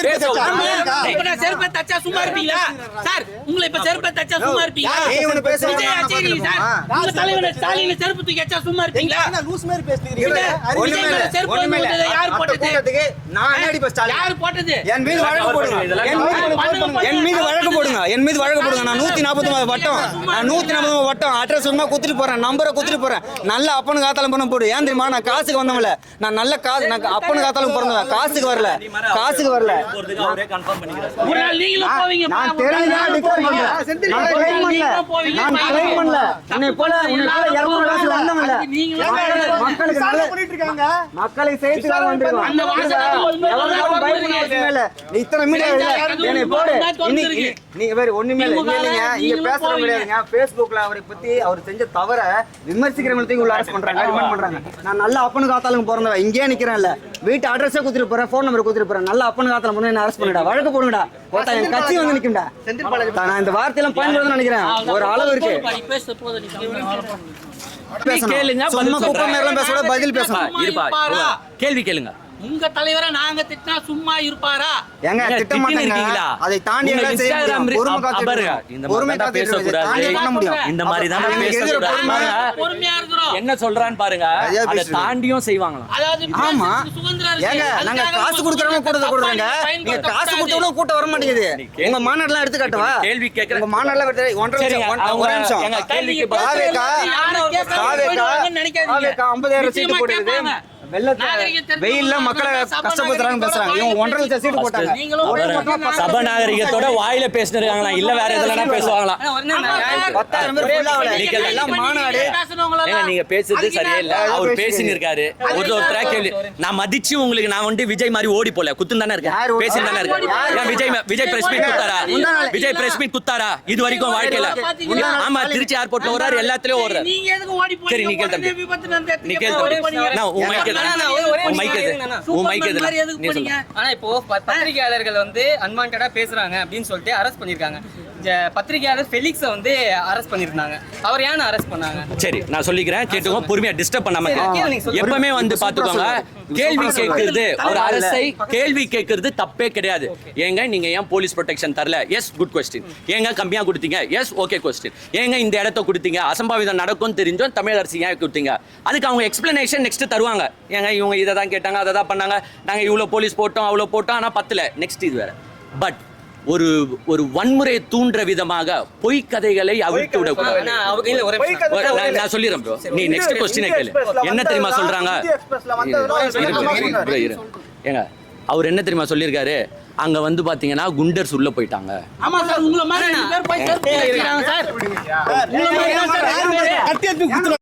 இப்ப நான் செருப்பை தச்சா சும்மா இருப்பீங்களா? சார் உங்களை இப்ப செருப்பை தச்சா சும்மா இருப்பீங்களா? விஜய் வேணாம், அச்சேரி நான் சார். பார்த்துப்போமா? உங்க தலைவனை ஸ்டாலின் செருப்பு தூக்கி வச்சா சும்மா இருப்பீங்களா? லூஸ் மாதிரி பேசுறீங்க? செருப்பு யார் போட்டது? கூட்டத்துக்கு நான் என்ன அடிப்பேன் ஸ்டாலின்? யாரு போட்டது? என் மீது வழக்கு போடுங்க. என் வழக்கு என் மீது வழக்கு போடுங்க. நான் நூத்தி நாற்பத்தி ஒன்பது வட்டம். நான் நூத்தி நாற்பத்தி ஒன்பது வட்டம். அட்ரஸ் சும்மா குத்துட்டு போறேன். நம்பரை குத்துட்டு போறேன். நல்ல அப்பனு காத்தாலும் பண்ண போடு. ஏன் தெரியுமா? நான் காசுக்கு வந்தவங்கள நான் நல்ல காசு நான் அப்பனு காத்தாலும் பிறந்தவன் காசுக்கு வரல. காசுக்கு வரல. நான். நான் claim பண்ணல. நான் claim பண்ணல. உன்னை போல உன்னை போல இருநூறு காசு வந்தவன்ல. மக்களுக்கு- நல்ல- மக்களை சேர்த்து வந்திருக்கோம். அந்த. நீ இத்தனை மீடியா இல்ல. என்னை போடு. இன்னைக்கு நீ வேற ஒண்ணுமே இல்ல. இங்க இல்லைங்க. இங்க பேசுறது கிடையாதுங்க. Facebookல அவரை பத்தி அவர் செஞ்ச தவற விமர்சிக்கிறவங்களுக்கு உள்ள அரசு பண்றாங்க ரிமாண்ட் பண்றாங்க நான் நல்ல அப்பனு காத்தாலும் பிறந்தவன் இங்கே நிக்கிறேன்ல வீட்டு அட்ரஸே குத்துட்டு போறேன் ஃபோன் நம்பர் குத்துட்டு போறேன் நல்ல அப்பனு காத்தாலும் பண்ணி என்ன அரெஸ்ட் பண்ணுடா வழக்கு போடுங்கடா ஒருத்தன் என் கட்சி வந்து நிக்கும்டா நான் இந்த வார்த்தையெல்லாம் பயன்படுத்த நினைக்கிறேன் ஒரு அளவு இருக்கு. கேளுங்க சும்மா பதில் குப்பை. மேலாம் பேசக்கூடாது, பதில். இருப்பா, இருப்பாரா? கேள்வி கேளுங்க உங்க தலைவரை நாங்க திட்டினா சும்மா இருப்பாரா ஏங்க ஏங்க, திட்ட திட்டின்னு மாட்டேங்க இருக்கீங்களா? அதை தாண்டி எல்லாம் செய்ய Instagram முடியும். பொறுமை காத்து. இந்த மாதிரி தான் பண்ண முடியும் இந்த மாதிரி தான். பொறுமை பாருங்க. பொறுமையா இருக்கிறோம் என்ன சொல்றான்னு பாருங்க. அதை. தாண்டியும் செய்வாங்களாம். ஆமா. ஏங்க நாங்க காசு கொடுக்கறவங்க தப்பா கொடுக்குறேங்க. நீங்க. காசு கொடுத்தவங்களும் கூட்டம் வர மாட்டேங்குது. உங்க மாநாடுலாம் எடுத்து காட்டவா கேள்வி கேட்கறேன். உங்க மாநாடுலாம் எடுத்து ஒன்றரை நிமிஷம் ஒரு நிமிஷம். எங்க கேள்விக்கு நீங்க போடுது கேட்பாங்க. வெள்ளத்தை நாகரிகம் தெரிஞ்சவங்க வெயில்ல மக்களை சபாநாயகர் கஷ்டப்படுத்துறாங்கன்னு பேசுறாங்க. இவங்க ஒன்றரை லட்சம் சீட்டு போட்டாங்க. பத்து சபநாகரிகத்தோட வாயில பேசினிருக்காங்களா இல்ல வேற எதுலனா பேசுவாங்களாம். பத்தாயிரம் பேர். நீங்க மாநாடு. ஏங்க நீங்க பேசுறது சரியே இல்ல? அவர் பேசின்னு இருக்காரு ஒரு ஒருத்தரா கேள்வி நான் மதிச்சு உங்களுக்கு நான் வந்து விஜய் மாதிரி ஓடி போல. குத்துன்னு தானே இருக்கேன். பேசின்னு தானே இருக்கேன். விஜய் விஜய் பிரஸ் மீட் குத்தாரா? விஜய் பிரஸ் மீட் குத்தாரா? இது வரைக்கும் வாழ்க்கையில? ஆமா திருச்சி ஏர்போர்ட்ல ஓடுறாரு எல்லாத்துலயும் ஓடுறாரு. நீங்க எதுக்கு ஓடி போறீங்க? சரி, நீ கேளு தம்பி. உடனே விபத்து நடந்த நீ இடத்துக்கு கேளு எப்ப ஓடி தம்பி. நான் உன் மைக் ஒரே- ஒரே உன் மைக் உன் மைக் ஆனா இப்போ பத்திரிகையாளர்கள் வந்து அன்வான்டா பேசுறாங்க அப்படின்னு சொல்லிட்டு அரெஸ்ட் பண்ணிருக்காங்க பத்திரிகையாளர் ஃபெலிக்ஸை வந்து அரெஸ்ட் பண்ணிருந்தாங்க அவர் ஏன் அரெஸ்ட் பண்ணாங்க? சரி நான் சொல்லிக்கிறேன் கேட்டுக்கோ பொறுமையா டிஸ்டர்ப் பண்ணாம. எப்பவுமே வந்து பாத்துக்கோங்க கேள்வி கேட்கறது ஒரு அரசை கேள்வி கேட்கறது தப்பே கிடையாது. ஏங்க நீங்க ஏன் போலீஸ் ப்ரொடெக்ஷன் தரல? எஸ் குட் கொஸ்டின் ஏங்க கம்மியா கொடுத்தீங்க? எஸ் ஓகே கொஸ்டின் ஏங்க இந்த இடத்த கொடுத்தீங்க? அசம்பாவிதம் நடக்கும் தெரிஞ்சும் தமிழ் அரசு ஏன் கொடுத்தீங்க? அதுக்கு அவங்க எக்ஸ்பிளனேஷன் நெக்ஸ்ட் தருவாங்க. ஏங்க இவங்க இதை தான் கேட்டாங்க அதை தான் பண்ணாங்க. நாங்க இவ்வளோ போலீஸ் போட்டோம் அவ்வளோ போட்டோம் ஆனா பத்தல. நெக்ஸ்ட் இது வேற. பட் ஒரு ஒரு வன்முறை தூண்டுற விதமாக பொய் கதைகளை அவிழ்த்து விடக்கூடாது நான் நான் சொல்லிடுறேன். நீ நெக்ஸ்ட் கொஸ்டினை கேளு என்ன தெரியுமா சொல்றாங்க. ஏங்க அவர் என்ன தெரியுமா சொல்லியிருக்காரு அங்க வந்து பாத்தீங்கன்னா குண்டர்ஸ் உள்ள போயிட்டாங்க ஆமா சார் உங்களை மாதிரி